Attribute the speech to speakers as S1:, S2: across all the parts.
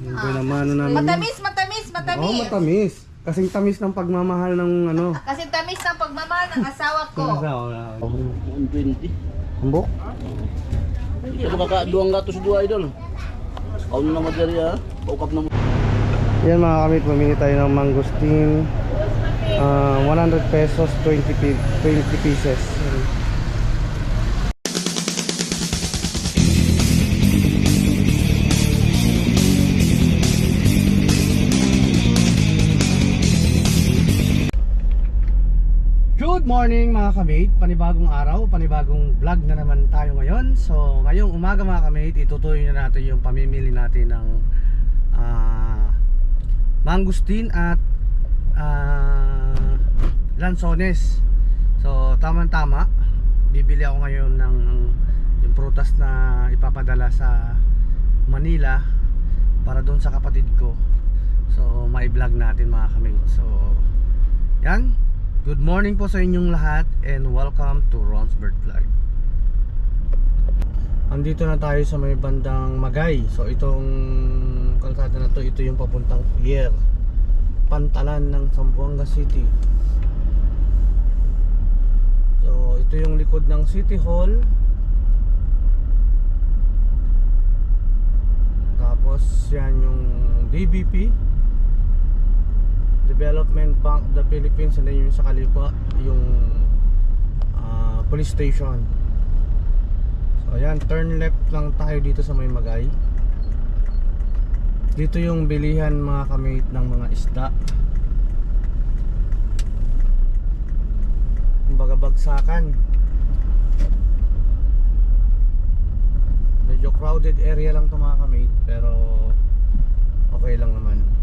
S1: Yung pinamano namin.
S2: Matamis, matamis,
S1: Oo,
S2: matamis.
S1: matamis. Kasing tamis ng pagmamahal ng ano.
S2: Kasi tamis ang pagmamahal ng asawa ko.
S1: Ng asawa.
S3: 120.
S1: Ambok?
S3: Hindi ako kakaduang gatos dua idol. Kaun na materya, paukap na mo.
S1: Yan mga kamit, pumili tayo ng mangosteen. Ah, 100 pesos, 20, pi- 20 pieces. Morning mga kamate, panibagong araw, panibagong vlog na naman tayo ngayon. So ngayong umaga mga kamate, itutuloy na natin yung pamimili natin ng ah, mangustin at ah, lansones. So tamang tama, bibili ako ngayon ng yung prutas na ipapadala sa Manila para doon sa kapatid ko. So may vlog natin mga kamate. So yan, Good morning po sa inyong lahat and welcome to Ron's Bird Vlog. Andito na tayo sa may bandang Magay. So itong kalsada na to, ito yung papuntang Pier. Pantalan ng Zamboanga City. So ito yung likod ng City Hall. Tapos yan yung DBP. Development Bank of the Philippines and then yung sa kaliwa yung ah, police station. So ayan turn left lang tayo dito sa may magay. Dito yung bilihan mga kamate ng mga isda. Kumbaga bagsakan. Medyo crowded area lang to mga kamate pero okay lang naman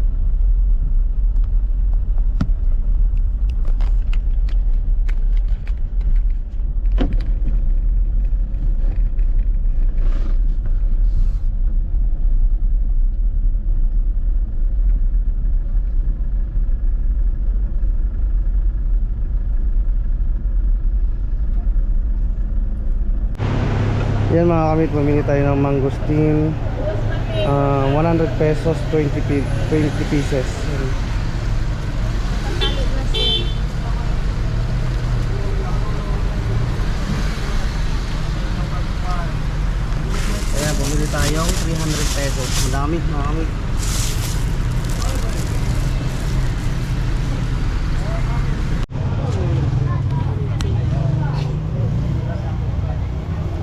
S1: Yan mga kamit, pumili tayo ng mangosteen. Ah, 100 pesos, 20, pi- 20 pieces. Ayan, pumili tayong 300 pesos. Madami mga kamit.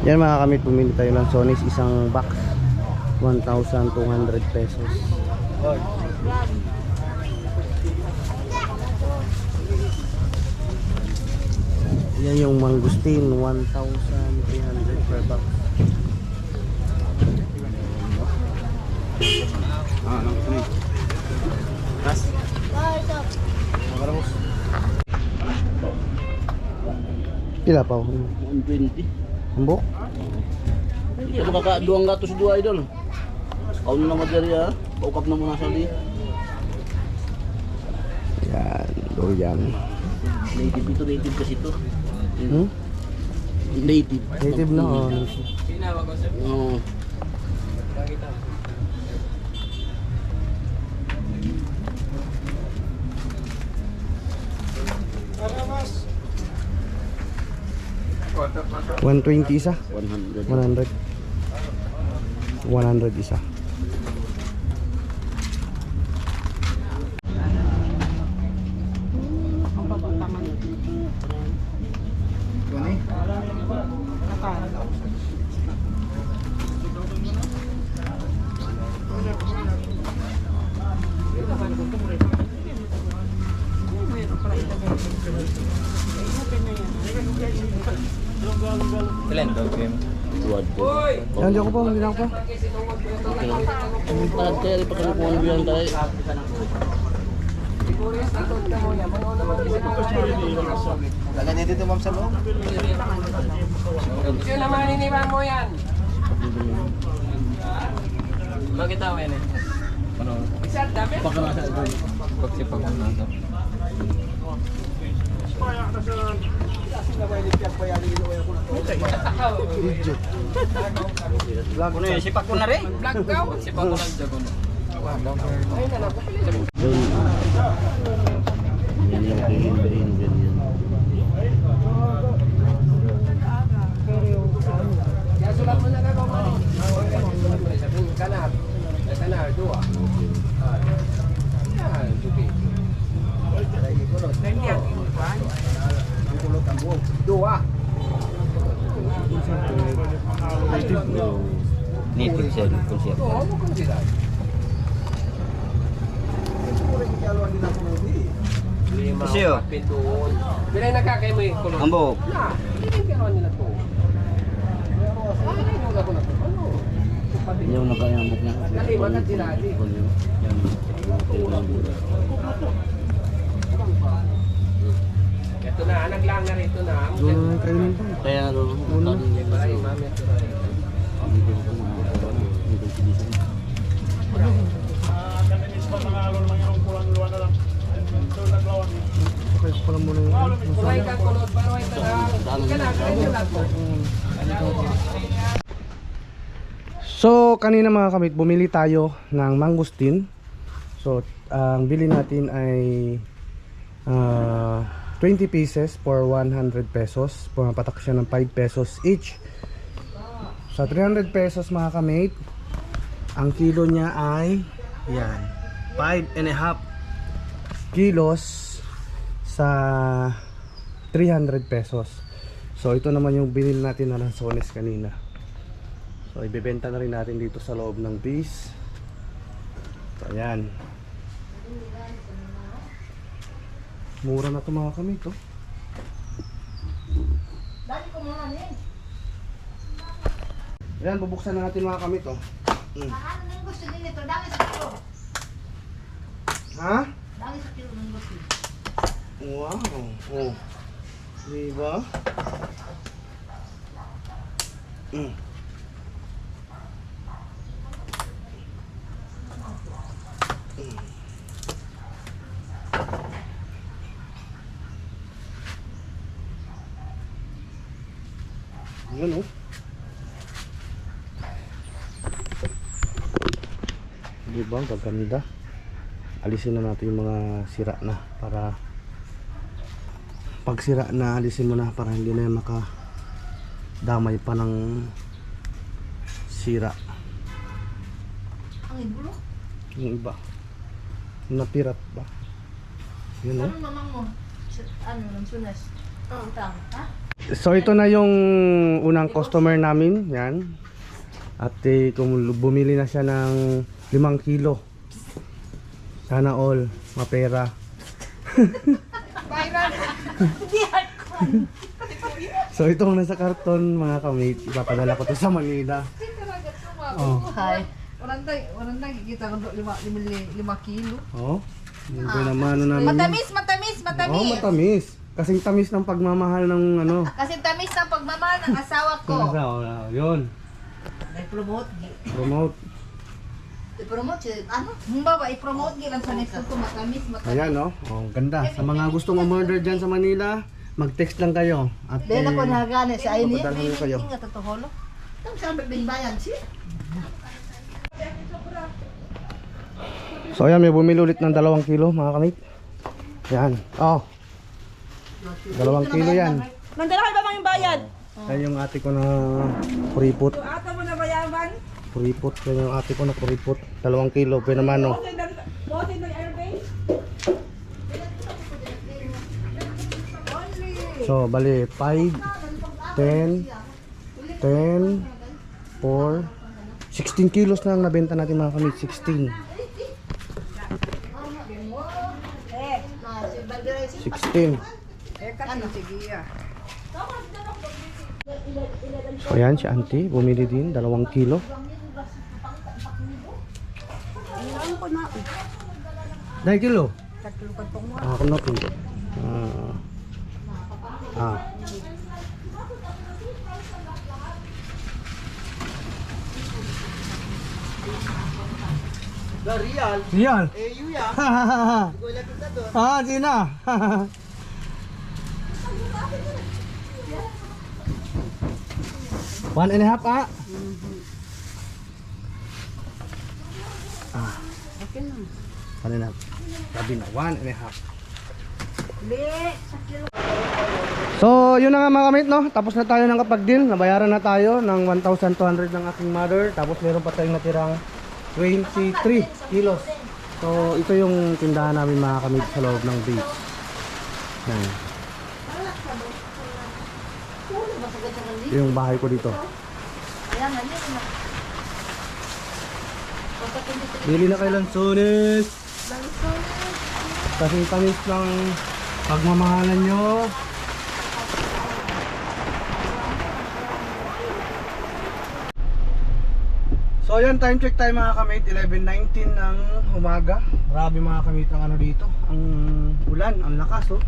S1: Yan mga kamit, pumili tayo ng Sonis isang box 1,200 pesos Yan yung mangustin 1,300 per box
S3: Ah, nang sini. Kas.
S1: Pila pa
S3: 120.
S1: Ambok?
S3: Hindi ako kakaduang gatos dua idol. Kaun na materya, paukap na mo na sali.
S1: Yan, doyan
S3: Native ito, native kasi ito.
S1: hmm?
S3: Native.
S1: Native na oh. 120 isa.
S3: 100.
S1: 100 100 isa Yan, di ako pa, hindi ako pa
S3: Parang kaya rin pagkakukuhan bilang tayo.
S4: Lagyan niya dito ma'am sa loob.
S5: Yun naman iniwan mo yan. Bakit tao yan eh? Ano? Isa, dami.
S3: Baka nasa ito.
S5: Pagsipag mo na ito.
S1: Vlog
S5: Sipak ko na rin. Vlog ka. Sipak ko lang dyan.
S3: Yun. Yan yung hihintayin, ganyan. Native siya, konsepto.
S5: Lima,
S3: Kasi, oh.
S5: kapit doon. Bilay nakakay mo yung kulong.
S3: Ambo,
S5: Na, hindi pero nila to. Ano yung ako na to? Ano? Kapatid.
S3: yung nakayambok niya.
S5: Dali, matat sila, di.
S3: Yan.
S5: Ito na, naglang na rito na.
S1: Doon na kainin pa.
S3: Kaya ano,
S5: Para imamit ko na rin.
S1: Okay, pala muna yung
S5: Kulay ka kulot, pero na. Ika na, kaya nyo lang to.
S1: So, kanina mga kamit, bumili tayo ng mangustin. So, ang bili natin ay ah, 20 pieces for 100 pesos. Pumapatak siya ng 5 pesos each. Sa 300 pesos mga kamit, ang kilo niya ay yan, 5 and a half kilos sa 300 pesos. So, ito naman yung binili natin na lansones kanina. So ibebenta na rin natin dito sa loob ng base. So ayan. Mura na to mga kami to.
S2: Dali ko muna niya.
S1: Ayan, bubuksan na natin mga kami to. Mm.
S2: Ano nang gusto din ito? Dami sa kilo.
S1: Ha?
S2: Dami sa kilo ng gusto.
S1: Wow. Oh. Diba? Mm. Yan oh. Diba? Gaganda. Alisin na natin yung mga sira na para pag sira na alisin mo na para hindi na maka damay pa ng sira
S2: Ang ibulo.
S1: yung iba napirat ba yun oh.
S2: Ano mamang mo? Ano, ng sunas? Utang, ha?
S1: So ito na yung unang customer namin, yan. At eh, bumili na siya ng limang kilo. Sana all, mapera. so ito ang nasa karton mga kamit, ipapadala ko to sa Manila. Oh,
S2: Hi. Walang tayo, walang tayo, kikita ko doon lima, lima, lima kilo.
S1: oh. Yung naman ano namin.
S2: Matamis, matamis, matamis.
S1: Oh, matamis. Kasing tamis ng pagmamahal ng ano.
S2: Kasi tamis ng pagmamahal ng asawa ko.
S1: Nasa, oh, yun.
S2: I-promote.
S1: Promote.
S2: I-promote siya. Ano? Humba ba, i-promote gilang sa next ko matamis, matamis.
S1: Ayan no, oh, ganda. Sa mga gustong umorder dyan sa Manila, mag-text lang kayo. At
S2: Dahil ako
S1: eh,
S2: nagana sa ayun niya.
S1: papadala ko kayo.
S2: Ingat ito holo. Ang sabi bayan siya.
S1: So ayan, may bumili ulit ng dalawang kilo mga kamit. Yan. Oh. Dalawang kilo yan.
S6: Nandala kayo ba mga yung bayad?
S1: Yan yung ate ko na kuripot.
S6: Ata mo na bayaman?
S1: Kuripot. Yan yung ate ko na kuripot. Dalawang kilo. Pinamano.
S6: Bosin ng airbase?
S1: So, bali, 5, 10, 10, 4, 16 kilos na ang nabenta natin mga kamit. 16. 16. So yan si auntie, bumili din, dalawang kilo. Dahil kilo? Ah, na po. Ah. Ah.
S4: Real.
S1: Real.
S4: Eh, kita doon.
S1: ah, Sina. One and a half, ah. Ah.
S2: Okay na.
S1: Ano na? Sabi na, one and a half. So, yun na nga mga kamit, no? Tapos na tayo ng kapag-deal. Nabayaran na tayo ng 1,200 ng aking mother. Tapos meron pa tayong natirang 23 kilos. So, ito yung tindahan namin mga kamit sa loob ng beach. Yan. Yung bahay ko dito. Bili na kay Lansones. Kasi tamis ng pagmamahalan nyo. So yun, time check tayo mga kamit, 11.19 ng umaga. Grabe mga kamit ang ano dito. Ang ulan, ang lakas oh.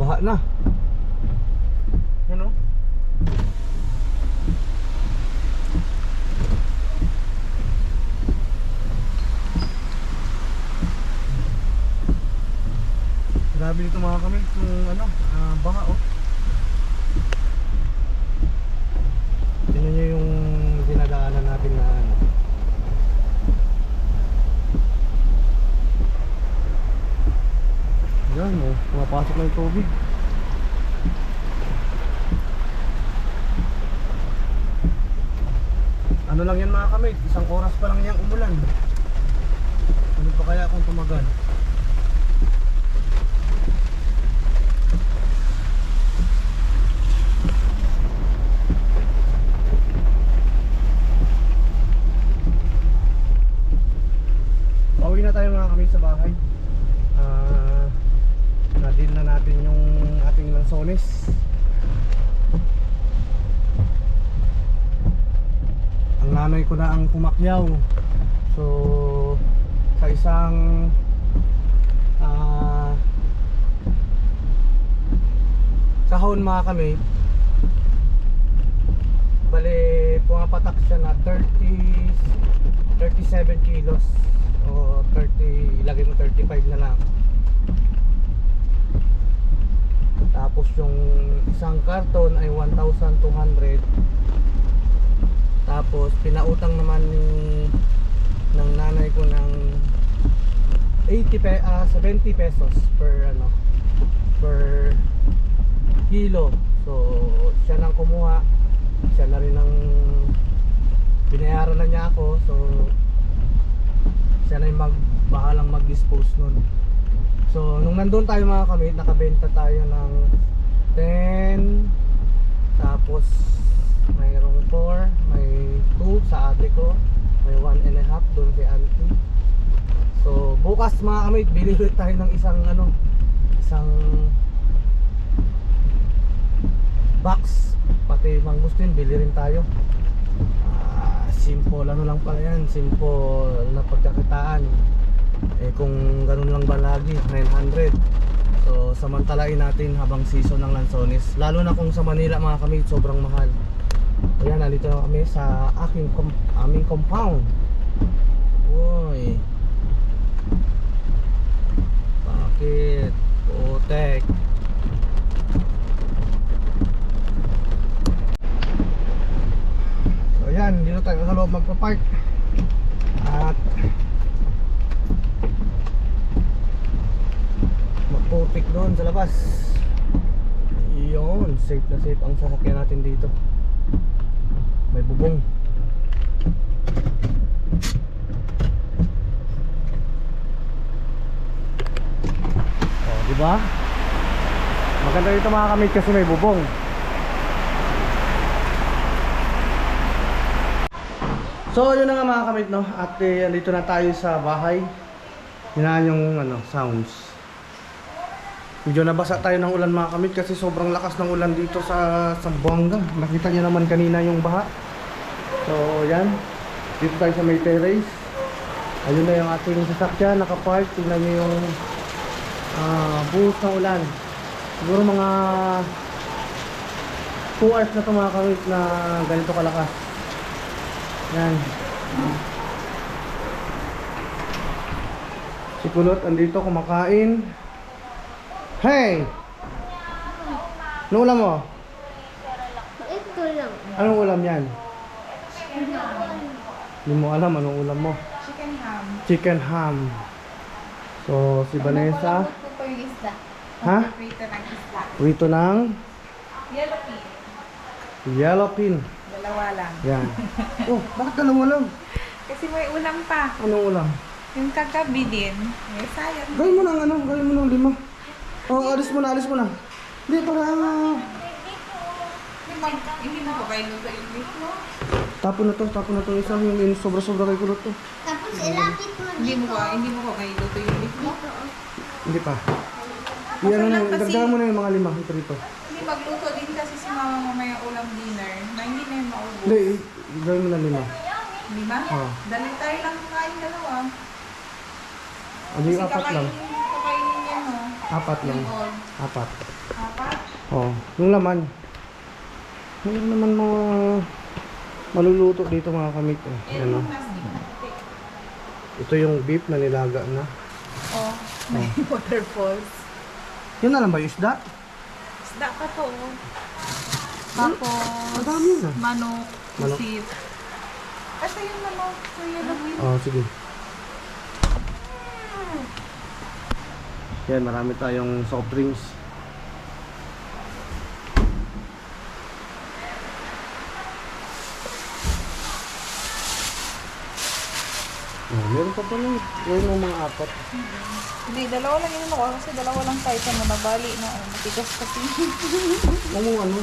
S1: Baha na Grabe dito mga kamit, yung ano, ah, baha oh Tingnan nyo yung dinadaanan natin na ano. Yan oh, pumapasok na yung tubig. Ano lang yan mga kamit, isang oras pa lang yung umulan. Ano pa kaya kung tumagal? Ko na ang pumakyaw. So, sa isang ah kahon mga kamit, bali pumapatak siya na 30 37 kilos. O 30 ilagay mo 35 na lang. Tapos yung isang karton ay 1,200 tapos pinautang naman ni ng nanay ko ng 80 pe ah, 70 pesos per ano per kilo. So siya nang kumuha. Siya na rin ang binayaran na niya ako. So siya na yung mag, bahalang mag-dispose nun. So nung nandun tayo mga kamit nakabenta tayo ng 10 tapos mayroong 4 may 2 sa ate ko may 1 and a half doon kay auntie. So bukas mga kamit bili ulit tayo ng isang ano isang box. Pati mangustin bili rin tayo. Ah, simple ano lang pala yan simple na pagkakitaan. Eh kung ganun lang ba lagi 900 so samantalain natin habang season ng lansones lalo na kung sa Manila mga kami sobrang mahal ayan nandito na kami sa aking com- aming compound uy bakit putek So yan, dito tayo sa loob magpa-park. At magputik doon sa labas. Yun, safe na safe ang sasakyan natin dito. May bubong. Oh, di ba? Maganda dito mga kamit kasi may bubong. So yun na nga mga kamit no At eh, andito na tayo sa bahay na yung ano, sounds Medyo nabasa tayo ng ulan mga kamit Kasi sobrang lakas ng ulan dito sa Sambuanga Nakita niyo naman kanina yung baha. So yan. Dito tayo sa may terrace Ayun na yung ating sasakyan Nakapark. Tingnan niyo yung ah, Buhos ng ulan. Siguro mga 2 hours na ito mga kamit Na ganito kalakas. Yan. Si Kulot andito kumakain. Hey! Anong ulam mo?
S7: Ito lang.
S1: Anong ulam yan? Hindi mo alam anong ulam mo.
S6: Chicken ham.
S1: chicken ham. So, si Vanessa,
S2: Ito po yung isda.
S1: ha?
S6: Prito ng isda.
S1: Rito ng
S6: Yellow pea.
S1: yellow pin.
S6: Dalawa lang.
S1: Yan. Oh, bakit dalawa lang?
S6: Kasi may ulam pa.
S1: Anong ulam?
S6: Yung kagabi din. May sayang.
S1: Gawin mo ng ano, gawin mo ng lima. Oh, alis mo na, alis mo na. Hindi, para
S6: Hindi mo, hindi mo pa kayo yung beef mo?
S1: tapon na to, tapon na to isa, yung yung sobra-sobra kay kulot to.
S7: Tapos ilapit mo
S6: Hindi mo
S7: dito.
S6: pa, hindi mo pa kayo luto yung beef mo?
S1: Hindi pa. Yan
S6: lang
S1: na,
S6: kasi-
S1: dagdagan mo na yung mga lima, ito rito.
S6: Hindi magluto din kasi si mama mamaya ulam dinner na hindi na yung maubos.
S1: Hindi, gawin mo na lima.
S6: Di ba?
S1: Oo.
S6: Dali tayo lang kumain dalawa.
S1: Hindi,
S6: Kasi
S1: apat lang.
S6: kakainin.
S1: Apat lang. Apat.
S6: Apat?
S1: Oh, yung laman. Yung naman mga maluluto dito mga kamit. Eh. Ano? Ito yung beef na nilaga na.
S6: Oh, may waterfalls.
S1: Yun na lang ba yung isda?
S6: Isda pa to. oh. Tapos,
S1: Madami na.
S6: manok,
S1: Manok.
S6: pusit. Ito yung manok, yung yellow pea.
S1: Oh, sige. Yan, marami tayong soft drinks. Oh, meron pa pala. Meron ng mga apat.
S6: Hindi, dalawa lang yung ako kasi dalawa lang tayo sa nabali na oh, matigas kasi.
S1: Ano ano?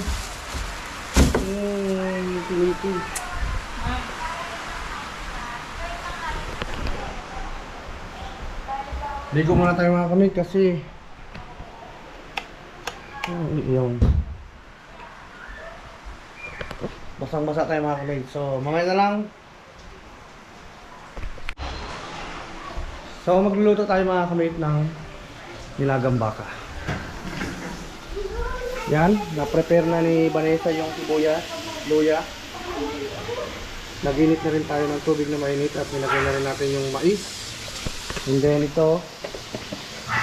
S1: Yung piniti. Ligo muna tayo mga kamit kasi oh, iyaw. Basang basa tayo mga kamit. So mamaya na lang. So magluluto tayo mga kamit ng nilagang baka. Yan, na-prepare na ni Vanessa yung sibuyas, luya. Naginit na rin tayo ng tubig na mainit at nilagay na rin natin yung mais. And then ito,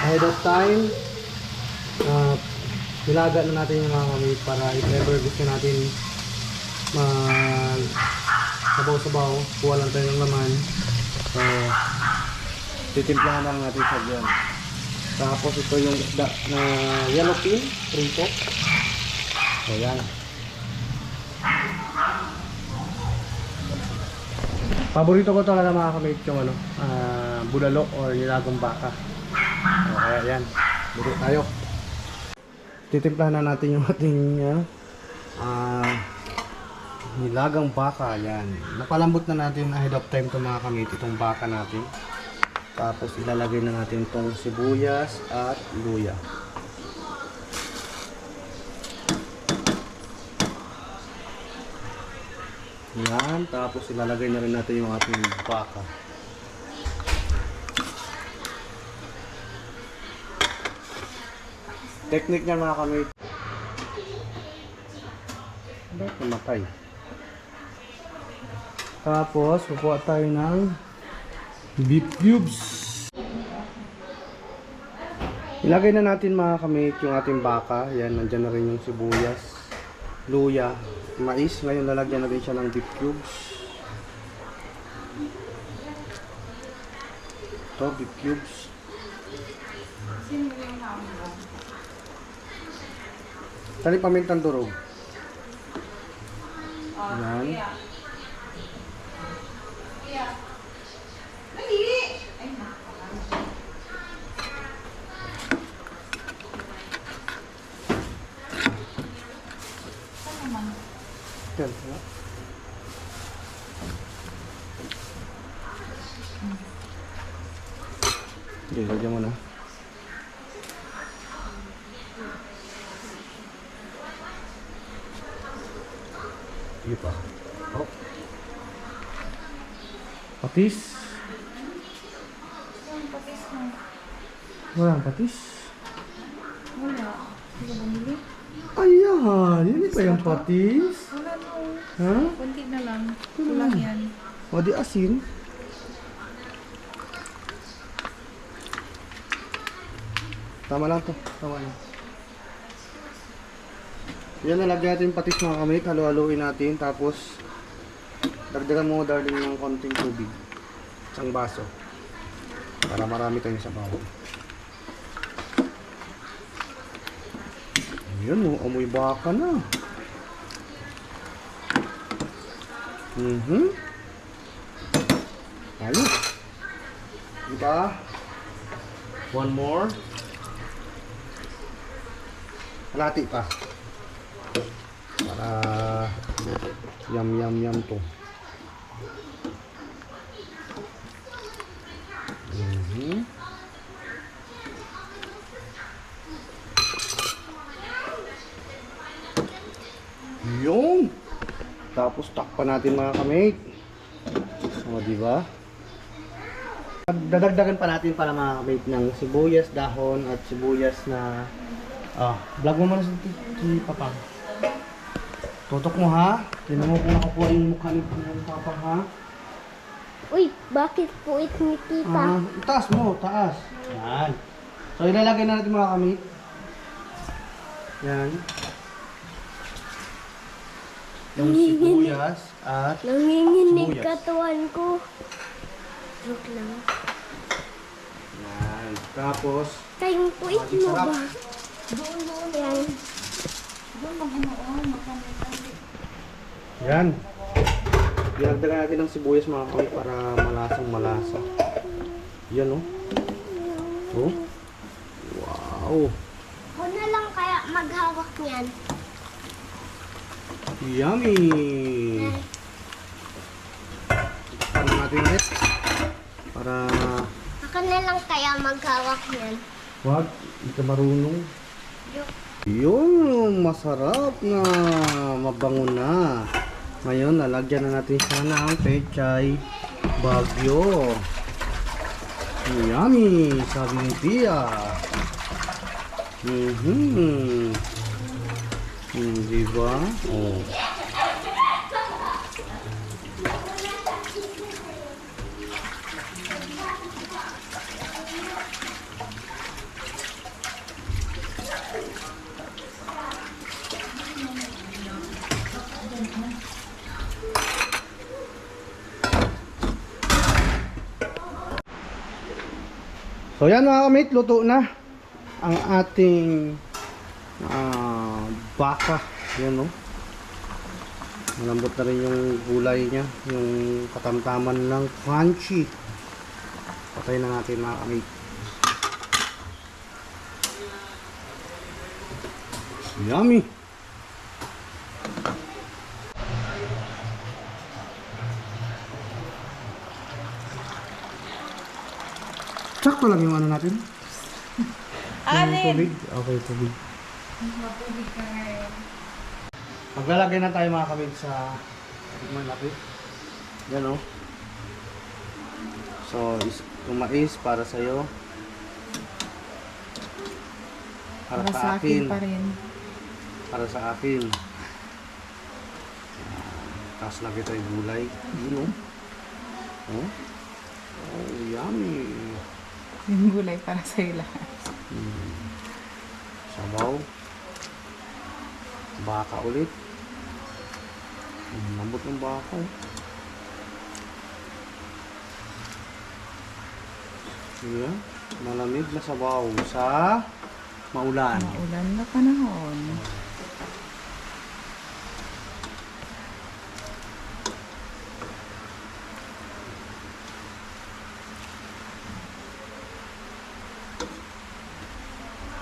S1: ahead of time, uh, nilaga na natin yung mga kamit para if ever gusto natin mag sabaw-sabaw, kuha lang tayo ng laman. So, titimplahan lang natin sa dyan. Tapos ito yung isda na yellow pin, prito. So yan. Paborito ko talaga mga kamate yung ano, ah, bulalo or nilagang baka. O, kaya yan, luto tayo. Titimplahan na natin yung ating ah, nilagang baka. Yan. Napalambot na natin ahead of time to mga kamate itong baka natin. Tapos ilalagay na natin itong sibuyas at luya. Yan, tapos ilalagay na rin natin yung ating baka. Technique niyan mga kamit. Bakit namatay? Tapos, kukuha tayo ng beef cubes. Ilagay na natin mga kamit yung ating baka. Yan, nandyan na rin yung sibuyas, luya, mais. Ngayon lalagyan natin siya ng beef cubes. Ito, beef cubes. Tali pamintang durog. Yan. Yan. ha? Sige, lagyan mo na. Sige pa. Oh. Patis. Walang patis.
S6: Wala. Hindi ka bumili?
S1: Ayan, yun pa yung patis.
S6: Wala no.
S1: Ha?
S6: Kunti na lang. Kulang yan.
S1: O di asin. Tama lang to. Tama lang. Yan, nalagyan natin yung patis mga kamit. Halo-haloin natin. Tapos, dagdagan mo darling ng konting tubig. Isang baso. Para marami tayong sabaw. Ayun, oh, amoy baka na. Mhm. Ayos. Diba? One more. Kalati pa. Para yum yum yum to. Tapos takpan natin mga kamate. O, di ba? Dadagdagan pa natin para mga kamate ng sibuyas, dahon at sibuyas na Ah, vlog mo muna si, si Papa. Tutok mo ha. Tingnan mo kung nakakuha yung mukha ni ni Papa ha.
S7: Uy, bakit po it ni tita?
S1: Ah, taas mo, taas. Yan. So ilalagay na natin mga kamit. Yan. Yung sibuyas at
S7: Nanginginig
S1: Sibuyas.
S7: katawan ko. Joke lang.
S1: yan. Tapos
S7: Kayong puit
S1: Magic
S7: mo
S1: sarap.
S7: ba? Doon, doon. Yan.
S1: Yan. Dinagdagan natin ng sibuyas mga kamit para malasang malasa. Yan oh. Oh. Wow.
S7: Ako na lang kaya maghawak niyan.
S1: Yummy! Paano natin ulit? Para
S7: Ako na lang kaya maghawak niyan.
S1: wag, hindi ka marunong. Yun, masarap na, mabango na. Ngayon, lalagyan na natin siya ng pechay bagyo. Yummy, sabi ni Tia. Mhm. Mm, di ba? Oh. So yan mga kamit, luto na ang ating baka. Yan no. Malambot na rin yung gulay niya, yung katamtaman ng crunchy. Patay na natin mga kamit. Yummy! Sakto lang yung ano natin. Tubig. Okay, tubig. Maglalagay na tayo mga kamig sa natin. Yan o. So, is, mais para sa'yo. Para,
S6: Para sa akin pa rin.
S1: Para sa akin. Tapos lagay tayo gulay. Yun o. Oh. Oh, yummy.
S6: Yung gulay para sa lahat.
S1: Sabaw. Baka ulit. Lambot ng baka. eh. Diba? Malamig na sabaw sa maulan.
S6: Maulan na panahon.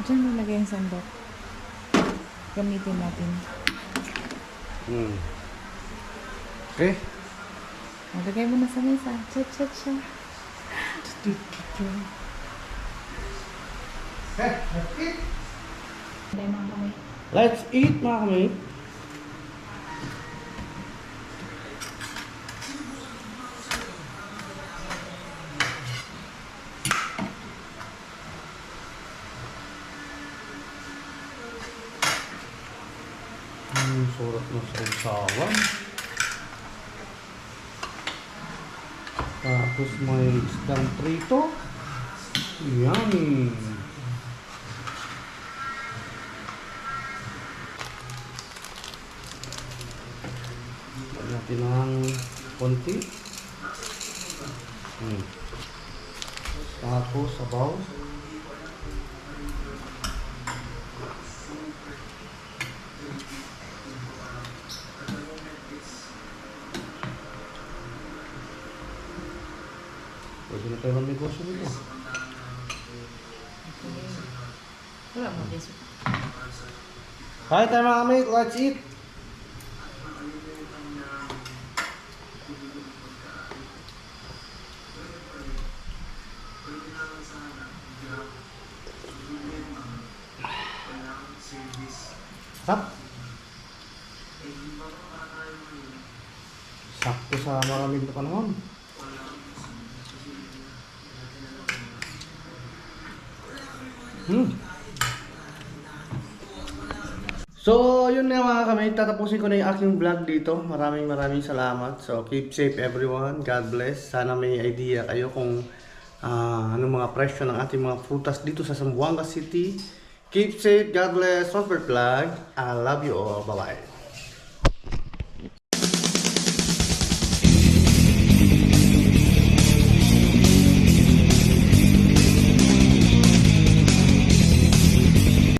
S6: Diyan mo lagay yung sandok. Gamitin natin.
S1: Hmm. Okay.
S6: Lagay mo na sa mesa. Chat, chat, chat. Mo kami.
S1: Let's eat mga kami. Hmm, surat na sausawan. Tapos may isdang prito. Yummy. Natin ng konti. Hmm. Tapos, sabaw. Hi tayo mga mate, let's eat! Sarap! Sakto sa maraming na panahon. Hmm. So, yun na mga kamay, tatapusin ko na yung aking vlog dito. Maraming maraming salamat. So, keep safe everyone. God bless. Sana may idea kayo kung ah, anong mga presyo ng ating mga prutas dito sa Zamboanga City. Keep safe. God bless. Robert Vlog. I love you all. Bye-bye.